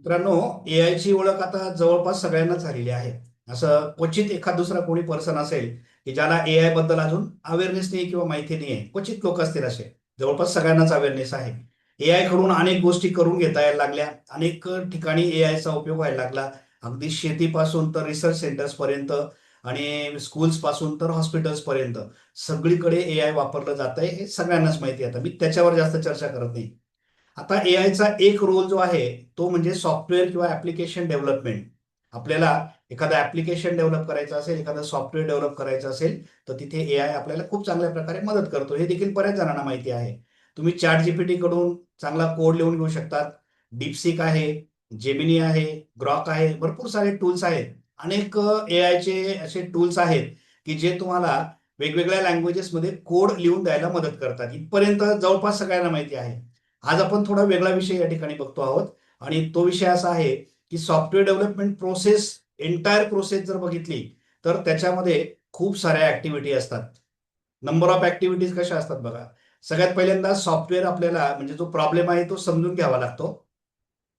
मित्रांनो ए आयची ओळख आता जवळपास सगळ्यांना झालेली आहे. असं क्वचित एखाद दुसरा कोणी पर्सन असेल की ज्याला ए आयबद्दल अजून अवेअरनेस नाही किंवा माहिती नाही आहे क्वचित लोक असतील असे. जवळपास सगळ्यांनाच अवेअरनेस आहे. ए आयकडून अनेक गोष्टी करून घेता यायला लागल्या. अनेक ठिकाणी ए आयचा उपयोग व्हायला लागला. अगदी शेतीपासून तर रिसर्च सेंटर्स पर्यंत आणि स्कूल्सपासून तर हॉस्पिटल्स पर्यंत. सगळीकडे ए आय वापरलं जात आहे हे सगळ्यांनाच माहिती आहे. आता मी त्याच्यावर जास्त चर्चा करत नाही. आता ए आयचा एक रोल जो आहे तो म्हणजे सॉफ्टवेअर किंवा ऍप्लिकेशन डेव्हलपमेंट आपल्याला एखादं ऍप्लिकेशन डेव्हलप करायचं असेल एखादं सॉफ्टवेअर डेव्हलप करायचं असेल तर तिथे ए आय आपल्याला खूप चांगल्या प्रकारे मदत करतो. हे देखील बऱ्याच जणांना माहिती आहे. तुम्ही चॅट जीपीटी कडून चांगला कोड लिहून घेऊ शकतात. डीपसिक आहे जेमिनी आहे ग्रॉक आहे भरपूर सारे टूल्स आहेत. अनेक ए आयचे असे टूल्स आहेत की जे तुम्हाला वेगवेगळ्या लँग्वेजेसमध्ये कोड लिहून द्यायला मदत करतात. इथपर्यंत जवळपास सगळ्यांना माहिती आहे. आज आपण थोडा वेगळा विषय या ठिकाणी बघतो आहोत. आणि तो विषय असा आहे की software development process entire process जर बघितली तर त्याच्यामध्ये खूप साऱ्या ऍक्टिव्हिटी असतात. नंबर ऑफ ऍक्टिव्हिटीज कशा असतात बघा. सगळ्यात पहिल्यांदा सॉफ्टवेअर आपल्याला म्हणजे जो प्रॉब्लेम आहे तो समजून घ्यावा लागतो.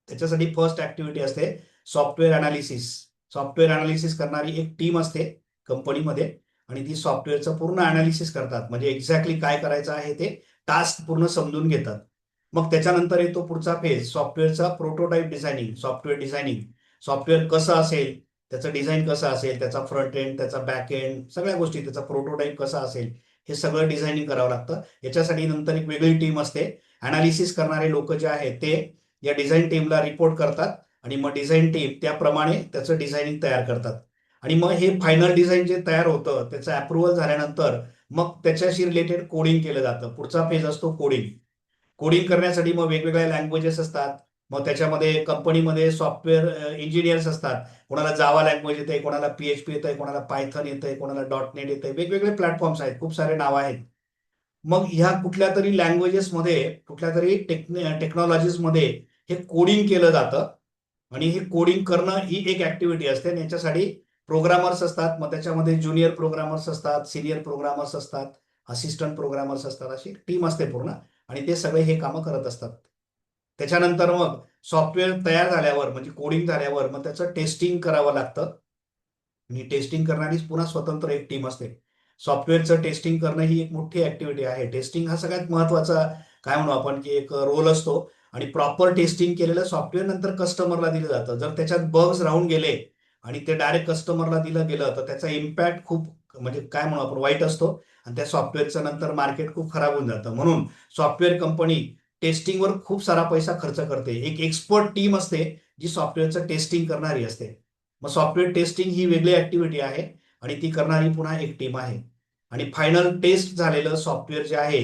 त्याच्यासाठी फर्स्ट ऍक्टिव्हिटी असते सॉफ्टवेअर अनालिसिस सॉफ्टवेअर अनालिसिस करणारी एक टीम असते कंपनीमध्ये आणि ती सॉफ्टवेअरचं पूर्ण अनालिसिस करतात. म्हणजे एक्झॅक्टली काय करायचं आहे ते टास्क पूर्ण समजून घेतात. मग त्याच्यानंतर येतो पुढचा फेज सॉफ्टवेअरचा prototype designing software designing software कसं असेल त्याचं डिझाईन कसं असेल त्याचा फ्रंट एंड त्याचा बॅक एंड सगळ्या गोष्टी त्याचा प्रोटोटाईप कसा असेल हे सगळं डिझायनिंग करावं लागतं. याच्यासाठी नंतर एक वेगळी टीम असते. अनालिसिस करणारे लोक जे आहेत ते या डिझाईन टीमला रिपोर्ट करतात आणि मग डिझाईन टीम त्याप्रमाणे त्याचं डिझायनिंग तयार करतात. आणि मग हे फायनल डिझाईन जे तयार होतं त्याचं अप्रुव्हल झाल्यानंतर मग त्याच्याशी रिलेटेड कोडिंग केलं जातं. पुढचा फेज असतो कोडिंग कोडिंग करण्यासाठी मग वेगवेगळ्या लँग्वेजेस असतात. मग त्याच्यामध्ये कंपनीमध्ये सॉफ्टवेअर इंजिनियर्स असतात. कोणाला जावा लँग्वेज येते कोणाला पीएचपी येत आहे कोणाला पायथन येत आहे कोणाला. डॉट नेट येत आहे वेगवेगळे प्लॅटफॉर्म्स आहेत. खूप सारे नावं आहेत. मग ह्या कुठल्या तरी लँग्वेजेसमध्ये कुठल्या तरी टेक्नॉलॉजीजमध्ये हे कोडिंग केलं जातं. आणि हे कोडिंग करणं ही एक ऍक्टिव्हिटी असते. आणि याच्यासाठी प्रोग्रामर्स असतात. मग त्याच्यामध्ये ज्युनियर प्रोग्रामर्स असतात सिनियर प्रोग्रामर्स असतात असिस्टंट प्रोग्रामर्स असतात. अशी टीम असते पूर्ण. आणि ते सगळे हे कामं करत असतात. त्याच्यानंतर मग सॉफ्टवेअर तयार झाल्यावर म्हणजे कोडिंग झाल्यावर मग त्याचं टेस्टिंग करावं लागतं. आणि टेस्टिंग करणारीच पुन्हा स्वतंत्र एक टीम असते. सॉफ्टवेअरचं टेस्टिंग करणं ही एक मोठी ऍक्टिव्हिटी आहे. टेस्टिंग हा सगळ्यात महत्त्वाचा काय म्हणू आपण की एक रोल असतो. आणि प्रॉपर टेस्टिंग केलेलं सॉफ्टवेअर नंतर कस्टमरला दिलं जातं. जर त्याच्यात बग्स राहून गेले आणि ते डायरेक्ट कस्टमरला दिलं गेलं तर त्याचा इम्पॅक्ट खूप म्हणजे काय म्हणू आपण वाईट असतो. आणि त्या सॉफ्टवेअरचं नंतर मार्केट खूप खराब होऊन जातं. म्हणून सॉफ्टवेअर कंपनी टेस्टिंगवर खूप सारा पैसा खर्च करते. एक एक्सपर्ट टीम असते जी सॉफ्टवेअरचं टेस्टिंग करणारी असते. मग सॉफ्टवेअर टेस्टिंग ही वेगळी ऍक्टिव्हिटी आहे आणि ती करणारी पुन्हा एक टीम आहे. आणि फायनल टेस्ट झालेलं सॉफ्टवेअर जे आहे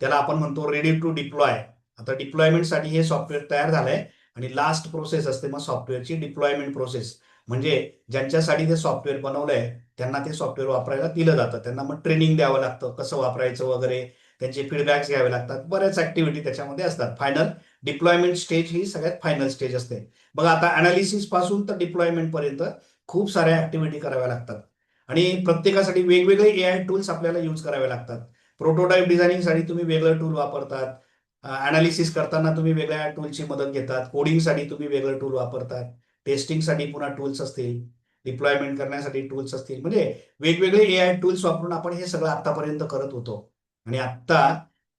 त्याला आपण म्हणतो रेडी टू डिप्लॉय आता डिप्लॉयमेंटसाठी हे सॉफ्टवेअर तयार झालंय आणि लास्ट प्रोसेस असते मग सॉफ्टवेअरची डिप्लॉयमेंट प्रोसेस म्हणजे ज्यांच्यासाठी ते सॉफ्टवेअर बनवलंय त्यांना ते सॉफ्टवेअर वापरायला दिलं जातं. त्यांना मग ट्रेनिंग द्यावं लागतं कसं वापरायचं वगैरे त्यांचे फीडबॅक्स घ्यावे लागतात. बऱ्याच ऍक्टिव्हिटी त्याच्यामध्ये असतात. फायनल डिप्लॉयमेंट स्टेज ही सगळ्यात फायनल स्टेज असते. बघा आता अनालिसिसपासून तर डिप्लॉयमेंट पर्यंत खूप साऱ्या ऍक्टिव्हिटी कराव्या लागतात. आणि प्रत्येकासाठी वेगवेगळे ए आय टूल्स आपल्याला यूज करावे लागतात. प्रोटोटाईप डिझायनिंगसाठी तुम्ही वेगळं टूल वापरतात. अनालिसिस करताना तुम्ही वेगळ्या टूलची मदत घेतात. कोडिंगसाठी तुम्ही वेगळं टूल वापरतात. टेस्टिंगसाठी पुन्हा टूल्स असतील डिप्लॉयमेंट करण्यासाठी टूल्स असतील. म्हणजे वेगवेगळे ए आय टूल्स वापरून आपण हे सगळं आतापर्यंत करत होतो. आणि आत्ता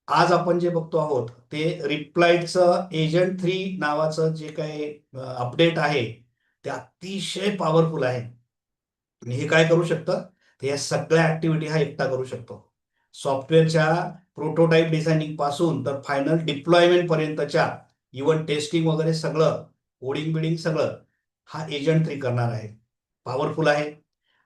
आज आपण जे बघतो आहोत ते रिप्लायचं एजंट थ्री नावाचं जे काही अपडेट आहे ते अतिशय पॉवरफुल आहे. आणि हे काय करू शकतं? तर या सगळ्या ऍक्टिव्हिटी हा एकटा करू शकतो. सॉफ्टवेअरच्या प्रोटोटाईप डिझायनिंगपासून तर फायनल डिप्लॉयमेंट पर्यंतच्या इव्हन टेस्टिंग वगैरे सगळं कोडिंग बिडिंग सगळं हा एजंट थ्री करणार आहे. पॉवरफुल आहे.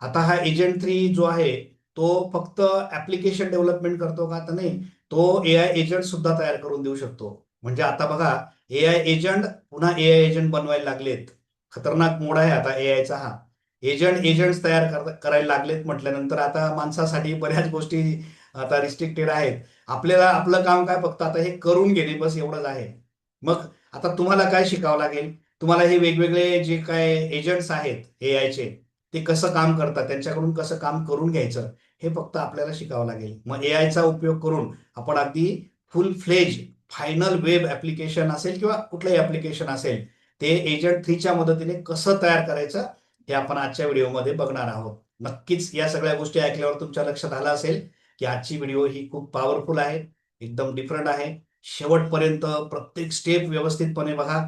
आता हा एजंट थ्री जो आहे तो फक्त ऍप्लिकेशन डेव्हलपमेंट करतो का? तर नाही. तो ए आय एजंट सुद्धा तयार करून देऊ शकतो. म्हणजे आता बघा ए आय एजंट पुन्हा ए आय एजंट बनवायला लागलेत. खतरनाक मोड आहे आता ए आयचा हा. एजंट एजंट्स तयार कर- करायला लागलेत म्हटल्यानंतर आता माणसासाठी बऱ्याच गोष्टी आता रिस्ट्रिक्टेड आहेत. आपल्याला आपलं काम काय फक्त आता हे करून घेणे बस एवढंच आहे. मग आता तुम्हाला काय शिकावं लागेल? तुम्हाला हे वेगवेगळे जे काय एजंट्स आहेत ए आयचे ते कसं काम करतात त्यांच्याकडून कसं काम करून घ्यायचं हे फक्त आपल्याला शिकावं लागेल. मग ए आयचा उपयोग करून आपण अगदी full fledged final web application असेल किंवा कुठलंही ऍप्लिकेशन असेल ते एजंट थ्रीच्या मदतीने कसं तयार करायचं हे आपण आजच्या व्हिडिओमध्ये बघणार आहोत. नक्कीच या सगळ्या गोष्टी ऐकल्यावर तुमच्या लक्षात आलं असेल की आजची व्हिडिओ ही खूप पॉवरफुल आहे एकदम डिफरंट आहे. शेवटपर्यंत प्रत्येक स्टेप व्यवस्थितपणे बघा.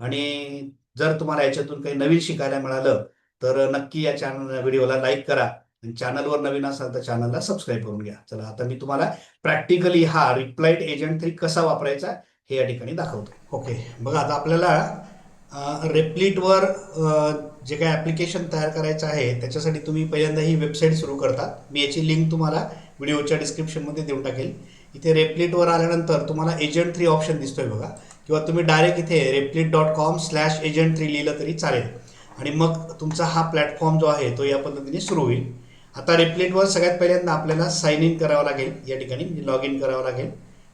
आणि जर तुम्हाला याच्यातून काही नवीन शिकायला मिळालं तर नक्की या चॅनल व्हिडिओला लाईक करा. आणि चॅनलवर नवीन असाल तर चॅनलला सबस्क्राईब करून घ्या. चला आता मी तुम्हाला प्रॅक्टिकली हा रिप्लाईड एजंट थ्री कसा वापरायचा हे या ठिकाणी दाखवतो. ओके बघा आता आपल्याला रेप्लिटवर जे काही ॲप्लिकेशन तयार करायचं आहे त्याच्यासाठी तुम्ही पहिल्यांदा ही वेबसाईट सुरू करतात. मी याची लिंक तुम्हाला व्हिडिओच्या डिस्क्रिप्शनमध्ये देऊन टाकेल. इथे रेप्लिटवर आल्यानंतर तुम्हाला एजंट थ्री ऑप्शन दिसतोय बघा. किंवा तुम्ही डायरेक्ट इथे Replit dot com slash agent three लिहिलं तरी चालेल. आणि मग तुमचा हा प्लॅटफॉर्म जो आहे तो या पद्धतीने सुरू होईल. आता रेप्लिटवर सगळ्यात पहिल्यांदा आपल्याला साईन इन करावं लागेल. या ठिकाणी म्हणजे लॉग इन करावं लागेल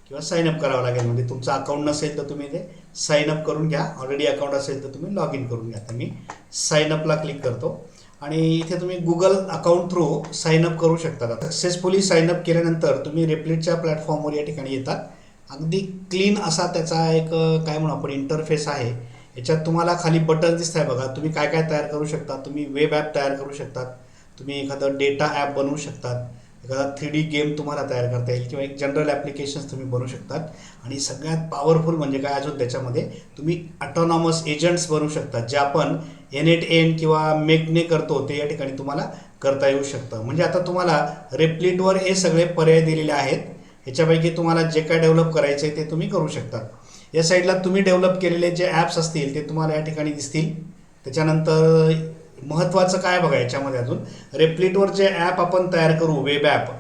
किंवा साईन अप करावं लागेल. म्हणजे तुमचं अकाउंट नसेल तर तुम्ही ते साईन अप करून घ्या. ऑलरेडी अकाउंट असेल तर तुम्ही लॉग इन करून घ्या. तर मी साईन अपला क्लिक करतो. आणि इथे तुम्ही Google account through sign up करू शकता. सक्सेसफुली साईन अप केल्यानंतर तुम्ही रेप्लिटच्या प्लॅटफॉर्मवर या ठिकाणी येतात. अगदी क्लीन असा त्याचा एक काय म्हणू आपण इंटरफेस आहे. याच्यात तुम्हाला खाली बटन दिसत आहे बघा. तुम्ही काय काय तयार करू शकता? तुम्ही वेब ॲप तयार करू शकतात. तुम्ही एखादं डेटा ॲप बनवू शकतात. एखादा थ्री डी गेम तुम्हाला तयार करता येईल किंवा एक जनरल ॲप्लिकेशन्स तुम्ही बनवू शकतात. आणि सगळ्यात पॉवरफुल म्हणजे काय अजून त्याच्यामध्ये? तुम्ही ऑटोनॉमस एजंट्स बनवू शकतात जे आपण एन एट एन किंवा मेकने करतो ते या ठिकाणी तुम्हाला करता येऊ शकतं. म्हणजे आता तुम्हाला रेप्लिटवर हे सगळे पर्याय दिलेले आहेत. ह्याच्यापैकी तुम्हाला जे काय डेव्हलप करायचं आहे ते तुम्ही करू शकता. या साईडला तुम्ही डेव्हलप केलेले जे ॲप्स असतील ते तुम्हाला या ठिकाणी दिसतील. त्याच्यानंतर महत्त्वाचं काय बघा याच्यामध्ये अजून? रेप्लिटवर जे ॲप आपण तयार करू वेब ॲप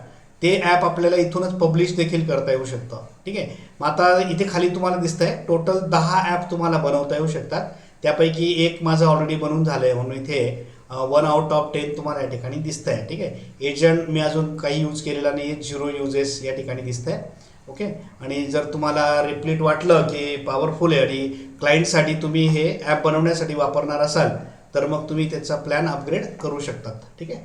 ते ॲप आपल्याला इथूनच पब्लिश देखील करता येऊ शकतं. ठीक आहे? मग आता इथे खाली तुम्हाला दिसतंय टोटल दहा ॲप तुम्हाला बनवता येऊ शकतात. त्यापैकी एक माझं ऑलरेडी बनवून झालं आहे म्हणून इथे वन आउट ऑफ टेन तुम्हाला या ठिकाणी दिसत आहे ठीक आहे? एजंट मी अजून काही यूज केलेला नाही आहे झिरो युजेस या ठिकाणी दिसत आहे ओके आणि जर तुम्हाला रिप्लिट वाटलं की पॉवरफुल आहे आणि क्लायंटसाठी तुम्ही हे ॲप बनवण्यासाठी वापरणार असाल तर मग तुम्ही त्याचा प्लॅन अपग्रेड करू शकतात ठीक आहे?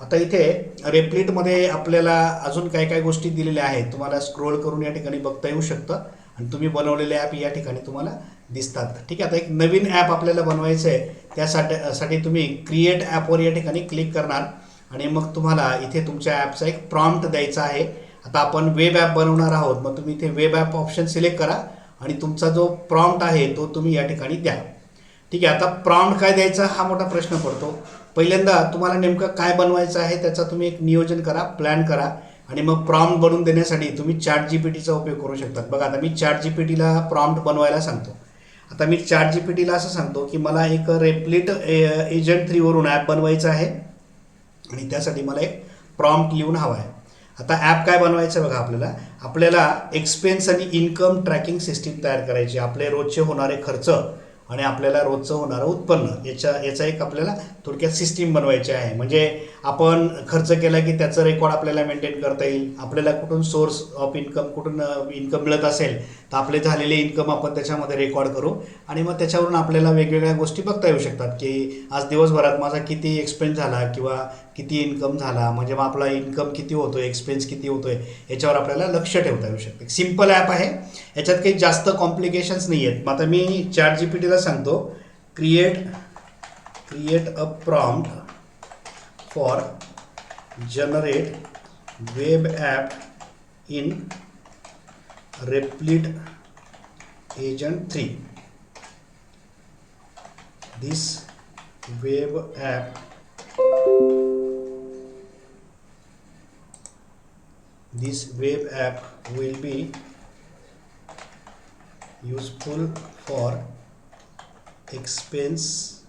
आता इथे रेप्लिटमध्ये आपल्याला अजून काय काय गोष्टी दिलेल्या आहेत तुम्हाला स्क्रोल करून या ठिकाणी बघता येऊ शकतं. आणि तुम्ही बनवलेले ॲप या ठिकाणी तुम्हाला दिसतात. ठीक आहे आता एक नवीन ॲप आपल्याला बनवायचं आहे त्यासाठी साठी तुम्ही क्रिएट ॲपवर या ठिकाणी क्लिक करणार. आणि मग तुम्हाला इथे तुमच्या ॲपचा एक प्रॉम्प्ट द्यायचा आहे. आता आपण वेब ॲप बनवणार आहोत. मग तुम्ही इथे वेब ॲप ऑप्शन सिलेक्ट करा. आणि तुमचा जो प्रॉम्प्ट आहे तो तुम्ही या ठिकाणी द्या. ठीक आहे आता प्रॉम्प्ट काय द्यायचा हा मोठा प्रश्न पडतो. पहिल्यांदा तुम्हाला नेमकं काय बनवायचं आहे त्याचा तुम्ही एक नियोजन करा प्लॅन करा. आणि मग प्रॉम्प्ट बनवून देण्यासाठी तुम्ही चॅट जी पी टीचा उपयोग करू शकतात. बघा आता मी चॅट जी पी टीला प्रॉम्प्ट बनवायला सांगतो. आता मी चार जी पी टीला असं सांगतो की मला एक रेप्लिट एजंट थ्रीवरून ॲप बनवायचं आहे. आणि त्यासाठी मला एक प्रॉम्प्ट लिहून हवा आहे. आता ॲप काय बनवायचं बघा आपल्याला. आपल्याला एक्सपेन्स आणि इन्कम ट्रॅकिंग सिस्टीम तयार करायची आपले रोजचे होणारे खर्च आणि आपल्याला रोजचं होणारं उत्पन्न याच्या याचा एक आपल्याला थोडक्यात सिस्टीम बनवायची आहे. म्हणजे आपण खर्च केला की त्याचं रेकॉर्ड आपल्याला मेंटेन करता येईल. आपल्याला कुठून सोर्स ऑफ इन्कम कुठून uh, इन्कम मिळत असेल तर आपले झालेले इन्कम आपण त्याच्यामध्ये रेकॉर्ड करू. आणि मग त्याच्यावरून आपल्याला वेगवेगळ्या गोष्टी बघता येऊ शकतात की आज दिवसभरात माझा किती एक्सपेन्स झाला किंवा किती इन्कम झाला म्हणजे मग आपला इन्कम किती होतो एक्सपेन्स किती होतोय याच्यावर आपल्याला लक्ष ठेवता येऊ शकते. सिंपल ॲप आहे. याच्यात काही जास्त कॉम्प्लिकेशन्स नाही आहेत. मग आता मी चॅट जी पी टीला सांगतो. Create create a prompt for generate web app in Replit agent three this web app this web app will be useful for expense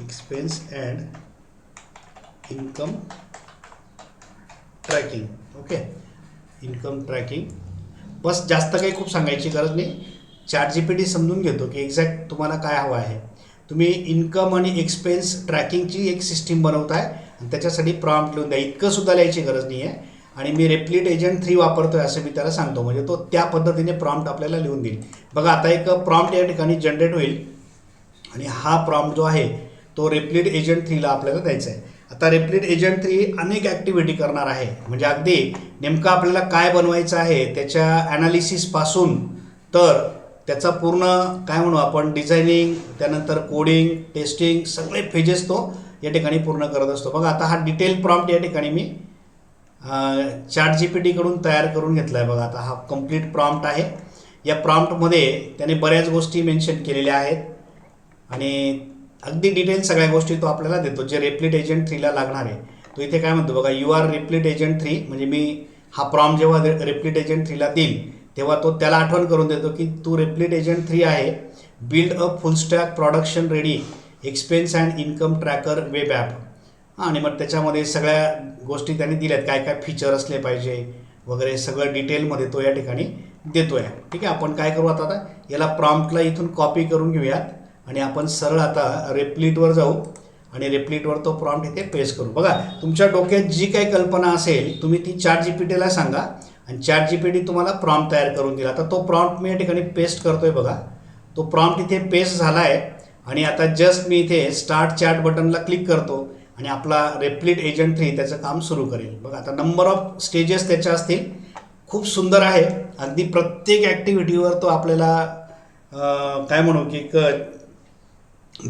expense and income tracking. Okay income tracking बस जास्त काही खूप सांगायची गरज नाही. चार G P T समजून घेतो की एक्झॅक्ट तुम्हाला काय हवं आहे. तुम्ही इन्कम आणि एक्सपेन्स ट्रॅकिंगची एक सिस्टीम बनवताय आणि त्याच्यासाठी प्रॉम्प्ट लिहून द्या. इतकं सुद्धा लिहायची गरज नाही आहे आणि मी रेप्लिट एजंट थ्री वापरतोय असं मी त्याला सांगतो. म्हणजे तो त्या पद्धतीने प्रॉम्प्ट आपल्याला लिहून देईल. बघा आता एक प्रॉम्प्ट या ठिकाणी जनरेट होईल. आणि हा प्रॉम्प्ट जो आहे तो रेप्लिट एजंट थ्रीला आपल्याला द्यायचा आहे. आता रेप्लिट एजंट थ्री अनेक ॲक्टिव्हिटी करणार आहे. म्हणजे अगदी नेमकं आपल्याला काय बनवायचं आहे त्याच्या ॲनालिसिसपासून तर त्याचा पूर्ण काय म्हणू आपण डिझायनिंग त्यानंतर कोडिंग टेस्टिंग सगळे फेजेस तो या ठिकाणी पूर्ण करत असतो. बघा आता हा डिटेल प्रॉम्प्ट या ठिकाणी मी चॅट जी पी टीकडून तयार करून घेतला आहे बघा आता. हा कंप्लीट प्रॉम्प्ट आहे. या प्रॉम्प्टमध्ये त्याने बऱ्याच गोष्टी मेन्शन केलेल्या आहेत. आणि अगदी डिटेल सगळ्या गोष्टी तो आपल्याला देतो. जे रेप्लिट एजंट थ्रीला लागणार आहे. तो इथे काय म्हणतो बघा you are Replit agent three म्हणजे मी हा प्रॉम्प्ट जेव्हा रेप्लिट एजंट थ्रीला देईल तेव्हा तो त्याला आठवण करून देतो की तू रेप्लिट एजंट थ्री आहे. Build a full stack production ready expense and income tracker web app आणि मग त्याच्यामध्ये सगळ्या गोष्टी त्यांनी दिल्यात. काय काय फीचर असले पाहिजे वगैरे सगळं डिटेलमध्ये तो या ठिकाणी देतो आहे ठीक आहे आपण काय करू आता आता याला प्रॉम्प्टला इथून कॉपी करून घेऊयात. आणि आपण सरळ आता रेप्लिटवर जाऊ आणि रेप्लिटवर तो प्रॉम्प्ट इथे पेस्ट करू. बघा तुमच्या डोक्यात जी काही कल्पना असेल तुम्ही ती चार जी पी टीला सांगा आणि चार जी पी टी तुम्हाला प्रॉम्प्ट तयार करून दिला आता तो प्रॉम्प्ट मी या ठिकाणी पेस्ट करतो आहे बघा. तो प्रॉम्प्ट इथे पेस्ट झाला आहे आणि आता जस्ट मी इथे स्टार्ट चॅट बटनला क्लिक करतो. आणि आपला रेप्लिट एजंट थ्री त्याचं काम सुरू करेल. बघा आता नंबर ऑफ स्टेजेस त्याच्या असतील. खूप सुंदर आहे. अगदी प्रत्येक ॲक्टिव्हिटीवर तो आपल्याला काय म्हणू की एक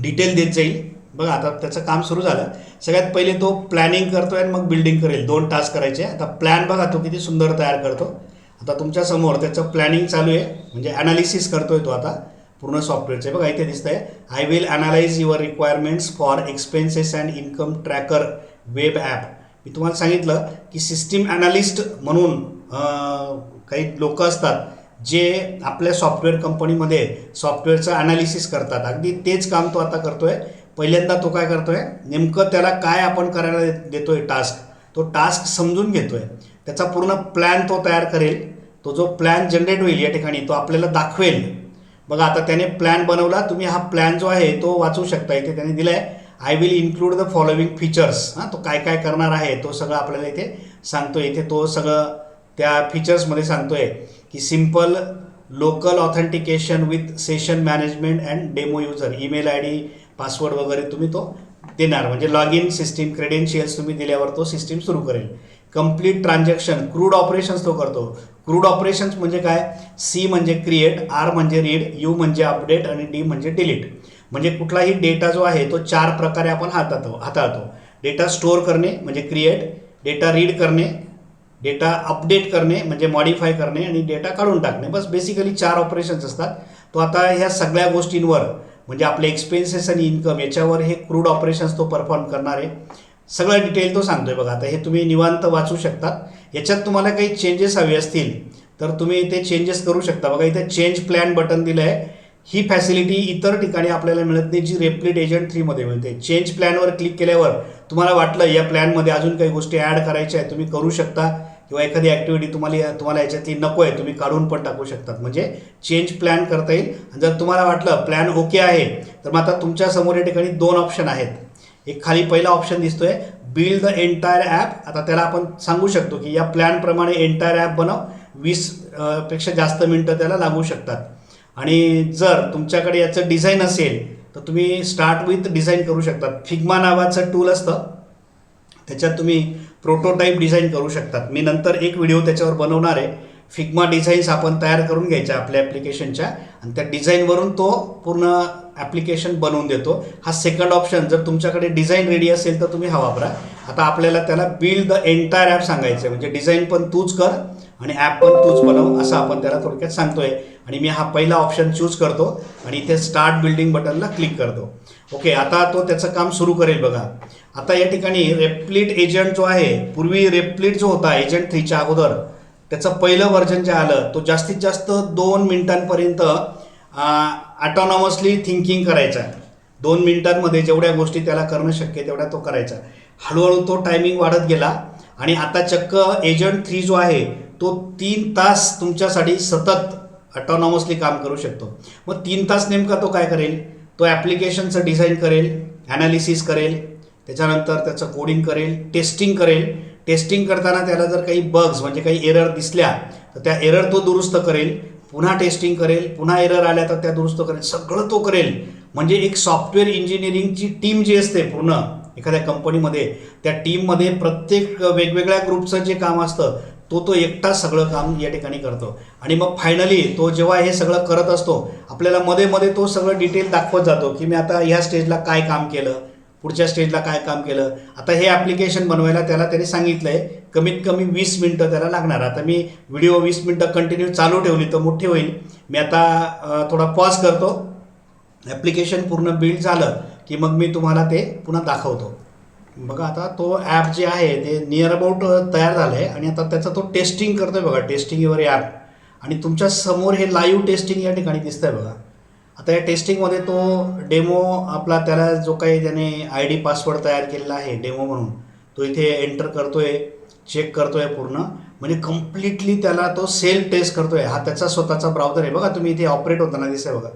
डिटेल देत जाईल. बघा आता त्याचं काम सुरू झालं. सगळ्यात पहिले तो प्लॅनिंग करतोय आणि मग बिल्डिंग करेल. दोन टास्क करायचे. आता प्लॅन बघा तो किती सुंदर तयार करतो. आता तुमच्यासमोर त्याचं प्लॅनिंग चालू आहे. म्हणजे ॲनालिसिस करतोय तो आता. पूर्ण सॉफ्टवेअरचे बघा इथे दिसतंय. I will analyse your requirements for expenses and income tracker web app मी तुम्हाला सांगितलं की सिस्टीम ॲनालिस्ट म्हणून काही लोक असतात जे आपल्या सॉफ्टवेअर कंपनीमध्ये सॉफ्टवेअरचं ॲनालिसिस करतात. अगदी तेच काम तो आता करतोय. पहिल्यांदा तो काय करतोय? नेमकं त्याला काय आपण करायला देतो देतोय टास्क तो टास्क समजून घेतोय. त्याचा पूर्ण प्लॅन तो तयार करेल. तो जो प्लॅन जनरेट होईल या ठिकाणी तो आपल्याला दाखवेल. बघा आता त्याने प्लॅन बनवला. तुम्ही हा प्लॅन जो आहे तो वाचू शकता. इथे त्याने दिलाय I will include the following features हां तो काय काय करणार आहे तो सगळं आपल्याला इथे सांगतोय. इथे तो सगळं त्या फीचर्समध्ये सांगतोय की simple local authentication with session management and demo user email I D password वगैरे तुम्ही तो देणार. म्हणजे लॉग इन सिस्टीम क्रेडेन्शियल्स तुम्ही दिल्यावर तो सिस्टीम सुरू करेल. कंप्लीट ट्रान्झॅक्शन क्रूड ऑपरेशन्स तो करतो. क्रूड ऑपरेशन्स म्हणजे काय? सी म्हणजे क्रिएट आर म्हणजे रीड यू म्हणजे अपडेट आणि डी म्हणजे डिलीट म्हणजे कुठलाही डेटा जो आहे तो चार प्रकारे आपण हाताळतो हाताळतो. डेटा स्टोअर करणे म्हणजे क्रिएट डेटा रीड करणे डेटा अपडेट करणे म्हणजे मॉडिफाय करणे आणि डेटा काढून टाकणे. बस बेसिकली चार ऑपरेशन्स असतात. तो आता ह्या सगळ्या गोष्टींवर म्हणजे आपले एक्सपेन्सेस आणि इन्कम याच्यावर हे क्रूड ऑपरेशन्स तो परफॉर्म करणार आहे. सगळं डिटेल तो सांगतोय. बघा आता हे तुम्ही निवांत वाचू शकता याच्यात तुम्हाला काही चेंजेस हवे असतील तर तुम्ही ते चेंजेस करू शकता. बघा इथे चेंज प्लॅन बटन दिलं आहे ही फॅसिलिटी इतर ठिकाणी आपल्याला मिळत नाही जी रेप्लिट एजंट थ्रीमध्ये मिळते. चेंज प्लॅनवर क्लिक केल्यावर तुम्हाला वाटलं या प्लॅनमध्ये अजून काही गोष्टी ॲड करायच्या आहेत तुम्ही करू शकता. किंवा एखादी ॲक्टिव्हिटी तुम्हाला तुम्हाला याच्यातली नको आहे तुम्ही काढून पण टाकू शकतात. म्हणजे चेंज प्लॅन करता येईल. जर तुम्हाला वाटलं प्लॅन ओके आहे तर मग आता तुमच्यासमोर या ठिकाणी दोन ऑप्शन आहेत. एक खाली पहिला ऑप्शन दिसतोय बिल्ड द एंटायर ॲप आता त्याला आपण सांगू शकतो की या प्लॅनप्रमाणे एंटायर ॲप बनव. वीसपेक्षा जास्त मिनटं त्याला लागू शकतात. आणि जर तुमच्याकडे याचं डिझाईन असेल तर तुम्ही स्टार्ट विथ डिझाईन करू शकतात. फिग्मा नावाचं टूल असतं. त्याच्यात तुम्ही प्रोटोटाईप डिझाईन करू शकतात. मी नंतर एक व्हिडिओ त्याच्यावर बनवणार आहे. फिग्मा डिझाईन्स आपण तयार करून घ्यायच्या आपल्या ॲप्लिकेशनच्या आणि त्या डिझाईनवरून तो पूर्ण ॲप्लिकेशन बनवून देतो. हा सेकंड ऑप्शन जर तुमच्याकडे डिझाईन रेडी असेल तर तुम्ही हा वापरा. आता आपल्याला त्याला बिल्ड द एंटायर ॲप सांगायचं आहे म्हणजे डिझाईन पण तूच कर आणि ॲप पण तूच बनव असं आपण त्याला थोडक्यात सांगतोय. आणि मी हा पहिला ऑप्शन चूज करतो आणि इथे स्टार्ट बिल्डिंग बटनला क्लिक करतो. ओके आता तो त्याचं काम सुरू करेल बघा. आता या ठिकाणी रेप्लिट एजंट जो आहे पूर्वी रेप्लिट जो होता एजंट थ्रीच्या अगोदर त्याचं पहिलं व्हर्जन जे आलं तो जास्तीत जास्त दोन मिनिटांपर्यंत ॲटॉनॉमसली थिंकिंग करायचा. दोन मिनिटांमध्ये जेवढ्या गोष्टी त्याला करणं शक्य तेवढ्या तो करायचा. हळूहळू तो टायमिंग वाढत गेला आणि आता चक्क एजंट थ्री जो आहे तो तीन तास तुमच्यासाठी सतत ऑटोनॉमसली काम करू शकतो. मग तीन तास नेमका तो काय करेल? तो ॲप्लिकेशनचं डिझाईन करेल ॲनालिसिस करेल त्याच्यानंतर त्याचं कोडिंग करेल टेस्टिंग करेल. टेस्टिंग करताना त्याला जर काही बग्स म्हणजे काही एरर दिसल्या तर त्या एरर तो दुरुस्त करेल. पुन्हा टेस्टिंग करेल पुन्हा एरर आल्या तर त्या दुरुस्त करेल. सगळं तो करेल. म्हणजे एक सॉफ्टवेअर इंजिनिअरिंगची टीम जी असते पूर्ण एखाद्या कंपनीमध्ये त्या टीममध्ये प्रत्येक वेगवेगळ्या ग्रुपचं जे काम असतं तो तो एकटा सगळं काम या ठिकाणी करतो. आणि मग फायनली तो जेव्हा हे सगळं करत असतो आपल्याला मध्ये मध्ये तो सगळं डिटेल दाखवत जातो की मी आता ह्या स्टेजला काय काम केलं? पुढच्या स्टेजला काय काम केलं? आता हे ॲप्लिकेशन बनवायला त्याला त्यांनी सांगितलं आहे कमीत कमी वीस मिनटं त्याला लागणार. आता मी व्हिडिओ वीस मिनटं कंटिन्यू चालू ठेवली तर मोठी होईल. मी आता थोडा पॉज करतो. ॲप्लिकेशन पूर्ण बिल्ड झालं की मग मी तुम्हाला ते पुन्हा दाखवतो. बघा आता तो ॲप जे आहे ते नियर अबाउट तयार झालं आहे आणि आता त्याचा तो टेस्टिंग करतो आहे बघा. टेस्टिंग युअर ॲप आणि तुमच्यासमोर हे लाईव्ह टेस्टिंग या ठिकाणी दिसतं आहे बघा. आता या टेस्टिंगमध्ये तो डेमो आपला त्याला जो काही त्याने आय डी पासवर्ड तयार केलेला आहे डेमो म्हणून तो इथे एंटर करतोय चेक करतोय पूर्ण. म्हणजे कम्प्लिटली त्याला तो सेल्फ टेस्ट करतोय. हा त्याचा स्वतःचा ब्राउझर आहे. बघा तुम्ही इथे ऑपरेट होताना दिसतंय बघा.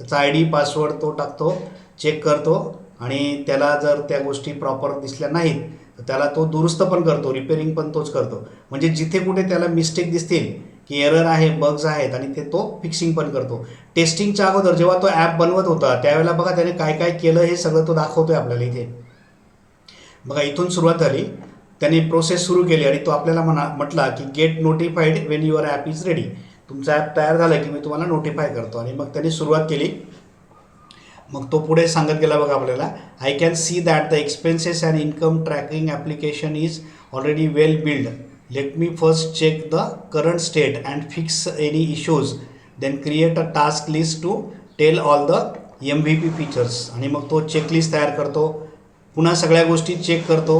त्याचा आय डी पासवर्ड तो टाकतो चेक करतो आणि त्याला जर त्या गोष्टी प्रॉपर दिसल्या नाहीत तर त्याला तो दुरुस्त पण करतो रिपेअरिंग पण तोच करतो. म्हणजे जिथे कुठे त्याला मिस्टेक दिसतील की एरर आहे बग्स आहेत आणि ते तो फिक्सिंग पण करतो. टेस्टिंगच्या अगोदर जेव्हा तो ॲप बनवत होता त्यावेळेला बघा त्याने काय काय केलं हे सगळं तो दाखवतोय आपल्याला इथे. बघा इथून सुरुवात झाली. त्याने प्रोसेस सुरू केली आणि तो आपल्याला म्हणा म्हटला की get notified when your app is ready तुमचा ॲप तयार झाला की मी तुम्हाला नोटिफाय करतो. आणि मग त्याने सुरुवात केली. मग तो पुढे सांगत गेला बघा आपल्याला I can see that the expenses and income tracking application is already well build let me first check the current state and fix any issues then create a task list to tell all the M V P features आणि मग तो checklist तयार करतो. पुन्हा सगळ्या गोष्टी check करतो.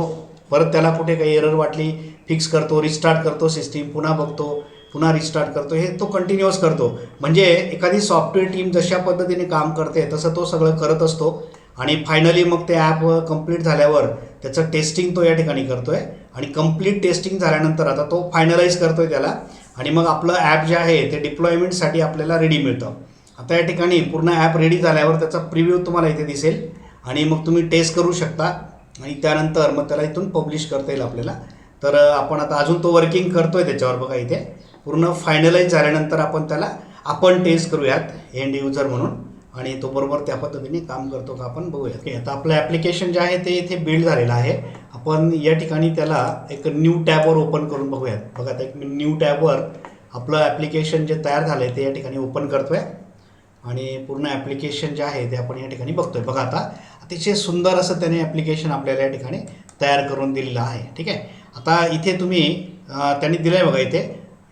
परत त्याला कुठे काही एरर वाटली फिक्स करतो रिस्टार्ट करतो सिस्टीम पुन्हा बघतो पुन्हा रिस्टार्ट करतो. हे तो कंटिन्युअस करतो. म्हणजे एखादी सॉफ्टवेअर टीम जशा पद्धतीने काम करते तसं तो सगळं करत असतो. आणि फायनली मग ते ॲप कंप्लीट झाल्यावर त्याचं टेस्टिंग तो या ठिकाणी करतोय. आणि कंप्लीट टेस्टिंग झाल्यानंतर आता तो फायनलाइज करतोय त्याला. आणि मग आपलं ॲप जे आहे ते डिप्लॉयमेंटसाठी आपल्याला रेडी मिळतं. आता या ठिकाणी पूर्ण ॲप रेडी झाल्यावर त्याचा प्रिव्ह्यू तुम्हाला इथे दिसेल. आणि मग तुम्ही टेस्ट करू शकता. आणि त्यानंतर मग त्याला इथून पब्लिश करता येईल आपल्याला. तर आपण आता अजून तो वर्किंग करतो आहे त्याच्यावर बघा इथे. पूर्ण फायनलाइज झाल्यानंतर आपण त्याला आपण टेस्ट करूयात एंड युजर म्हणून. आणि तो बरोबर त्या पद्धतीने काम करतो का आपण बघूया ओके आता आपलं ॲप्लिकेशन जे आहे ते इथे बिल्ड झालेलं आहे. आपण या ठिकाणी त्याला एक न्यू टॅबवर ओपन करून बघूयात. बघा आता एक न्यू टॅबवर आपलं ॲप्लिकेशन जे तयार झालं आहे ते या ठिकाणी ओपन करतोय. आणि पूर्ण ॲप्लिकेशन जे आहे ते आपण या ठिकाणी बघतोय. बघा आता अतिशय सुंदर असं त्याने ॲप्लिकेशन आपल्याला या ठिकाणी तयार करून दिलेलं आहे. ठीक आहे? आता इथे तुम्ही त्यांनी दिलं आहे बघा इथे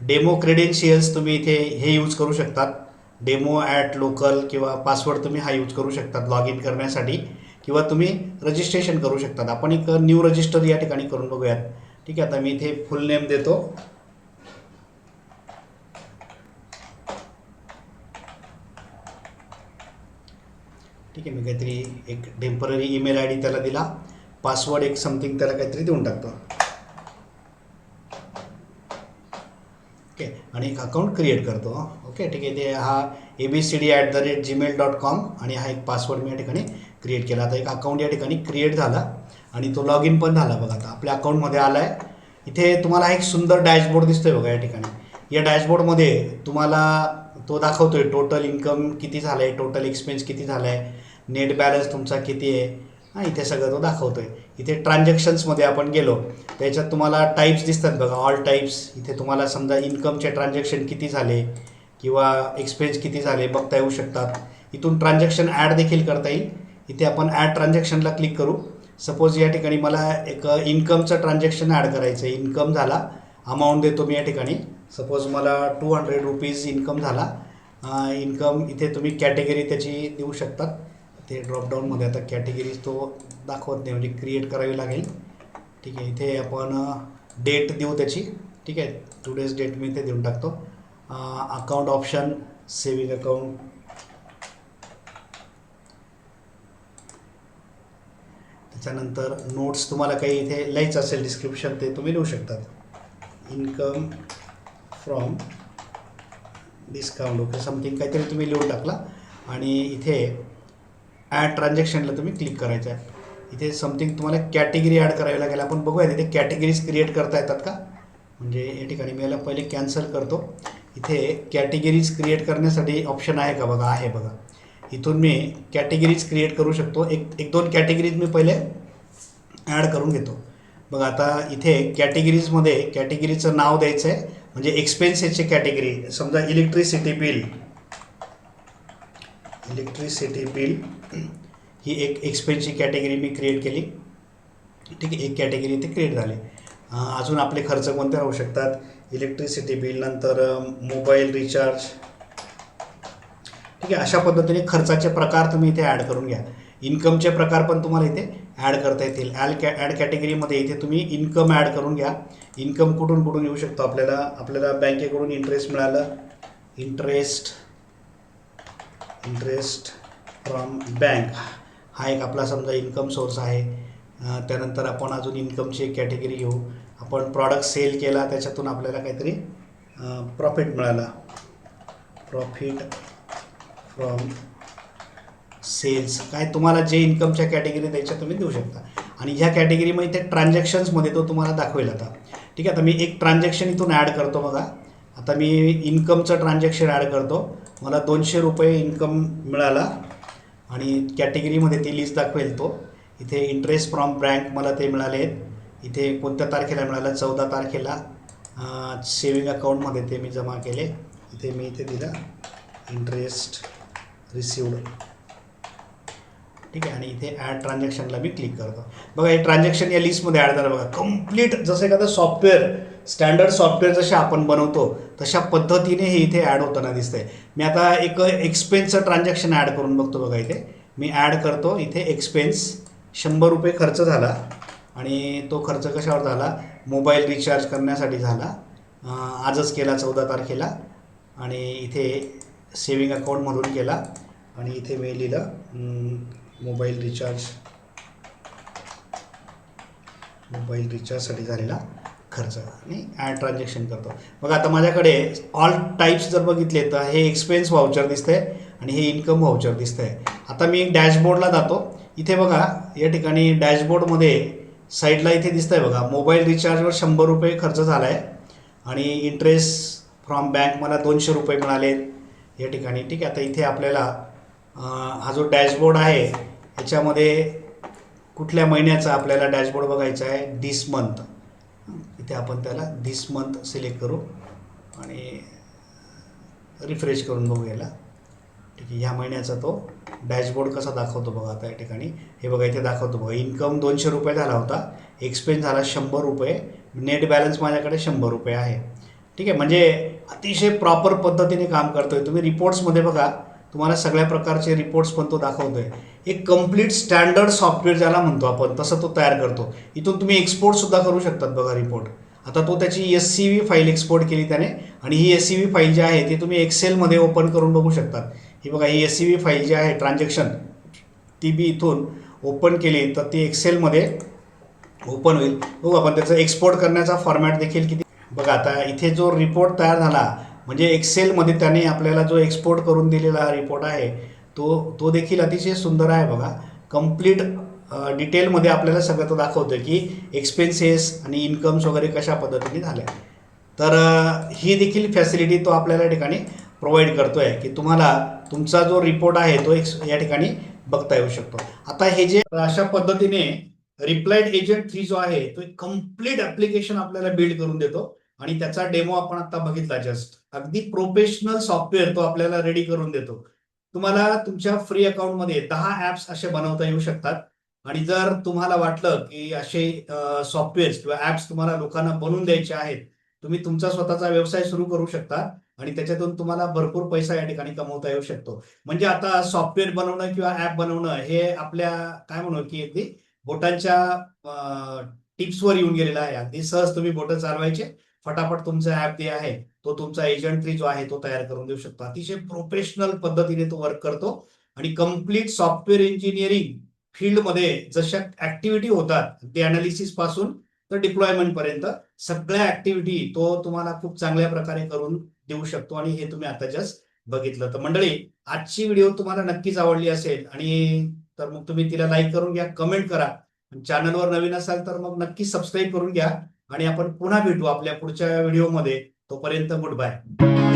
डेमो क्रेडेन्शियल्स तुम्ही इथे हे यूज करू शकतात. डेमो ॲट लोकल किंवा पासवर्ड तुम्ही हा यूज करू शकतात लॉग इन करण्यासाठी किंवा तुम्ही रजिस्ट्रेशन करू शकतात. आपण एक न्यू रजिस्टर या ठिकाणी करून बघूयात. ठीक आहे आता मी इथे फुल नेम देतो. ठीक आहे मी काहीतरी एक टेंपररी ईमेल आय डी त्याला दिला. पासवर्ड एक समथिंग त्याला काहीतरी देऊन टाकतो. ओके. आणि एक अकाउंट क्रिएट करतो ओके ठीक आहे. ते हा A B C D at the rate Gmail dot com आणि हा एक पासवर्ड मी या ठिकाणी क्रिएट केला. आता एक अकाउंट या ठिकाणी क्रिएट झाला आणि तो लॉग इन पण झाला बघा आता. आपल्या अकाउंटमध्ये आला आहे इथे तुम्हाला हा एक सुंदर डॅशबोर्ड दिसतोय बघा या ठिकाणी. या डॅशबोर्डमध्ये तुम्हाला तो दाखवतोय टोटल इन्कम किती झालं आहे टोटल एक्सपेन्स किती झाला आहे नेट बॅलन्स तुमचा किती आहे हां इथे सगळं तो दाखवतोय. इथे ट्रान्झॅक्शन्समध्ये आपण गेलो त्याच्यात तुम्हाला टाईप्स दिसतात बघा. ऑल टाईप्स इथे तुम्हाला समजा इन्कमचे ट्रान्झॅक्शन किती झाले किंवा एक्सपेन्स किती झाले बघता येऊ शकतात. इथून ट्रान्झॅक्शन ॲड देखील करता येईल. इथे आपण ॲड ट्रान्झॅक्शनला क्लिक करू. सपोज या ठिकाणी मला एक इन्कमचं ट्रान्झॅक्शन ॲड करायचं आहे. इन्कम झाला अमाऊंट देतो मी या ठिकाणी. सपोज मला टू हंड्रेड रुपीज इन्कम झाला. इन्कम इथे तुम्ही कॅटेगरी त्याची देऊ शकतात. ते ड्रॉपडाऊनमध्ये आता कॅटेगरीज तो दाखवत नाही म्हणजे क्रिएट करावी लागेल. ठीक आहे इथे आपण डेट देऊ त्याची. ठीक आहे टुडेज डेट मी इथे देऊन टाकतो. अकाउंट ऑप्शन सेविंग अकाउंट त्याच्यानंतर नोट्स तुम्हाला काही इथे लिहायचं असेल डिस्क्रिप्शन ते तुम्ही लिहू शकतात. Income from discount okay something काहीतरी तुम्ही लिहून टाकला. आणि इथे ॲड ट्रान्झॅक्शनला तुम्ही क्लिक करायचं आहे. इथे समथिंग तुम्हाला कॅटेगरी ॲड करावी लागेल. आपण बघूया तिथे कॅटेगरीज क्रिएट करता येतात का? म्हणजे या ठिकाणी मी याला पहिले कॅन्सल करतो. इथे कॅटेगरीज क्रिएट करण्यासाठी ऑप्शन आहे का बघा? आहे बघा. इथून मी कॅटेगरीज क्रिएट करू शकतो. एक एक दोन कॅटेगरीज मी पहिले ॲड करून घेतो. बघा आता इथे कॅटेगरीजमध्ये कॅटेगरीचं नाव द्यायचं आहे म्हणजे एक्सपेन्सेसची कॅटेगरी समजा इलेक्ट्रिसिटी बिल इलेक्ट्रिसिटी बिल ही एक एक्सपेन्सची कॅटेगरी मी क्रिएट केली. ठीक आहे एक कॅटेगरी इथे क्रिएट झाली. अजून आपले खर्च कोणते राहू शकतात? इलेक्ट्रिसिटी बिल नंतर मोबाईल रिचार्ज ठीक आहे अशा पद्धतीने खर्चाचे प्रकार तुम्ही इथे ॲड करून घ्या. इन्कमचे प्रकार पण तुम्हाला इथे ॲड करता येतील. ॲड कॅ ॲड कॅटेगरीमध्ये इथे तुम्ही इन्कम ॲड करून घ्या. इन्कम कुठून कुठून येऊ शकतो आपल्याला? आपल्याला बँकेकडून इंटरेस्ट मिळालं. इंटरेस्ट इंटरेस्ट फ्रॉम बँक हा एक आपला समजा इन्कम सोर्स आहे. त्यानंतर आपण अजून इन्कमची एक कॅटेगरी घेऊ. आपण प्रॉडक्ट सेल केला त्याच्यातून आपल्याला काहीतरी प्रॉफिट मिळाला. प्रॉफिट फ्रॉम सेल्स काय तुम्हाला जे इन्कमच्या कॅटेगरी द्यायच्या तुम्ही देऊ शकता. आणि ह्या कॅटेगरीमध्ये ते ट्रान्झॅक्शन्समध्ये तो तुम्हाला दाखवेल आता. ठीक आहे आता मी एक ट्रान्झॅक्शन इथून ॲड करतो बघा. आता मी इन्कमचं ट्रान्झॅक्शन ॲड करतो. मला दोनशे रुपये इन्कम मिळाला आणि कॅटेगरीमध्ये ती लिस्ट दाखवेल तो इथे इंटरेस्ट फ्रॉम बँक मला ते मिळाले आहेत. इथे कोणत्या तारखेला मिळालं? चौदा तारखेला सेविंग अकाउंटमध्ये ते मी जमा केले. इथे मी इथे दिलं इंटरेस्ट रिसिवड ठीक आहे? आणि इथे ॲड ट्रान्झॅक्शनला मी क्लिक करतो. बघा हे ट्रान्झॅक्शन या लिस्टमध्ये ॲड झालं बघा. कंप्लीट जसं एखादं सॉफ्टवेअर स्टँडर्ड सॉफ्टवेअर जसे आपण बनवतो तशा पद्धतीने हे इथे ॲड होताना दिसतंय. मी आता एक एक्सपेन्सचं ट्रान्झॅक्शन ॲड करून बघतो बघा इथे. मी ॲड करतो. इथे एक्सपेन्स शंभर रुपये खर्च झाला आणि तो खर्च कशावर झाला? मोबाईल रिचार्ज करण्यासाठी झाला. आजच केला चौदा तारखेला. आणि इथे सेविंग अकाउंटमधून केला. आणि इथे मी लिहिलं मोबाईल रिचार्ज. मोबाईल रिचार्जसाठी झालेला खर्च. आणि ॲड ट्रान्झॅक्शन करतो. मग आता माझ्याकडे ऑल टाईप्स जर बघितले तर हे एक्सपेन्स व्हाउचर दिसतंय आणि हे इन्कम व्हाउचर दिसतंय. आता मी डॅशबोर्डला जातो. इथे बघा या ठिकाणी डॅशबोर्डमध्ये साईडला इथे दिसतंय बघा मोबाईल रिचार्जवर शंभर रुपये खर्च झाला आहे आणि इंटरेस्ट फ्रॉम बँक मला दोनशे रुपये मिळाले या ठिकाणी. ठीक आहे आता इथे आपल्याला हा जो डॅशबोर्ड आहे त्याच्यामध्ये कुठल्या महिन्याचा आपल्याला डॅशबोर्ड बघायचा आहे? दिस मंथ इथे आपण त्याला दिस मंथ सिलेक्ट करू आणि रिफ्रेश करून बघू याला. ठीक आहे ह्या महिन्याचा तो डॅशबोर्ड कसा दाखवतो बघा आता या ठिकाणी. हे बघा इथे दाखवतो बघा. इन्कम दोनशे रुपये झाला होता. एक्सपेन्स झाला शंभर रुपये. नेट बॅलन्स माझ्याकडे शंभर रुपये आहे. ठीक आहे म्हणजे अतिशय प्रॉपर पद्धतीने काम करतो आहे तुम्ही रिपोर्ट्समध्ये बघा. तुम्हाला सगळ्या प्रकारचे रिपोर्ट्स पण तो दाखवतोय. एक कंप्लीट स्टँडर्ड सॉफ्टवेअर ज्याला म्हणतो आपण तसं तो तयार करतो. इथून तुम्ही एक्सपोर्टसुद्धा करू शकतात बघा रिपोर्ट आता तो त्याची S C V file export केली त्याने आणि ही एस सी व्ही फाईल जी आहे ती तुम्ही एक्सेलमध्ये ओपन करून बघू शकतात. ही बघा ही एस सी व्ही फाईल जी आहे ट्रान्झॅक्शन ती बी इथून ओपन केली तर ती एक्सेलमध्ये ओपन होईल. बघू आपण त्याचं एक्सपोर्ट करण्याचा फॉर्मॅट देखील किती? बघा आता इथे जो रिपोर्ट तयार झाला म्हणजे एक्सेलमध्ये त्याने आपल्याला जो एक्सपोर्ट करून दिलेला हा रिपोर्ट आहे तो तो देखील अतिशय सुंदर आहे बघा. कंप्लीट डिटेलमध्ये आपल्याला सगळं तो दाखवतं की एक्सपेन्सेस आणि इन्कम्स वगैरे कशा पद्धतीने झाल्या. तर ही देखील फॅसिलिटी तो आपल्याला या ठिकाणी प्रोव्हाइड करतो आहे की तुम्हाला तुमचा जो रिपोर्ट आहे तो एक या ठिकाणी बघता येऊ शकतो. आता हे जे अशा पद्धतीने रिप्लाइड एजंट थ्री जो आहे तो एक कंप्लीट ऍप्लिकेशन आपल्याला बिल्ड करून देतो. आणि त्याचा डेमो आपण आता बघितला जस्ट अगदी प्रोफेशनल सॉफ्टवेअर तो आपल्याला रेडी करून देतो. तुम्हाला तुमच्या फ्री अकाउंटमध्ये दहा ऍप्स असे बनवता येऊ शकतात. आणि जर तुम्हाला वाटलं की असे सॉफ्टवेअर्स किंवा ऍप्स तुम्हाला लोकांना बनवून द्यायचे आहेत तुम्ही तुमचा स्वतःचा व्यवसाय सुरू करू शकता आणि त्याच्यातून तुम्हाला भरपूर पैसा या ठिकाणी कमवता येऊ शकतो. म्हणजे आता सॉफ्टवेअर बनवणं किंवा ऍप बनवणं हे आपल्या काय म्हणू की अगदी बोटांच्या टिप्सवर येऊन गेलेलं आहे. अगदी सहज तुम्ही बोटं चालवायचे फटाफट तुमचा ऍप जे आहे तो तुमचा एजंट थ्री जो आहे तो तयार करून देऊ शकतो. अतिशय प्रोफेशनल पद्धतीने तो वर्क करतो आणि कंप्लीट सॉफ्टवेअर इंजिनिअरिंग फील्डमध्ये जशा ऍक्टिव्हिटी होतात ते अनालिसिसपासून तर डिप्लॉयमेंट पर्यंत सगळ्या ऍक्टिव्हिटी तो तुम्हाला खूप चांगल्या प्रकारे करून देऊ शकतो आणि हे तुम्ही आता जस्ट बघितलं. तर मंडळी आजची व्हिडिओ तुम्हाला नक्कीच आवडली असेल आणि तर मग तुम्ही तिला लाईक करून घ्या कमेंट करा. चॅनलवर नवीन असाल तर मग नक्की सबस्क्राईब करून घ्या. आणि आपण पुन्हा भेटू आपल्या पुढच्या व्हिडिओमध्ये तोपर्यंत गुड बाय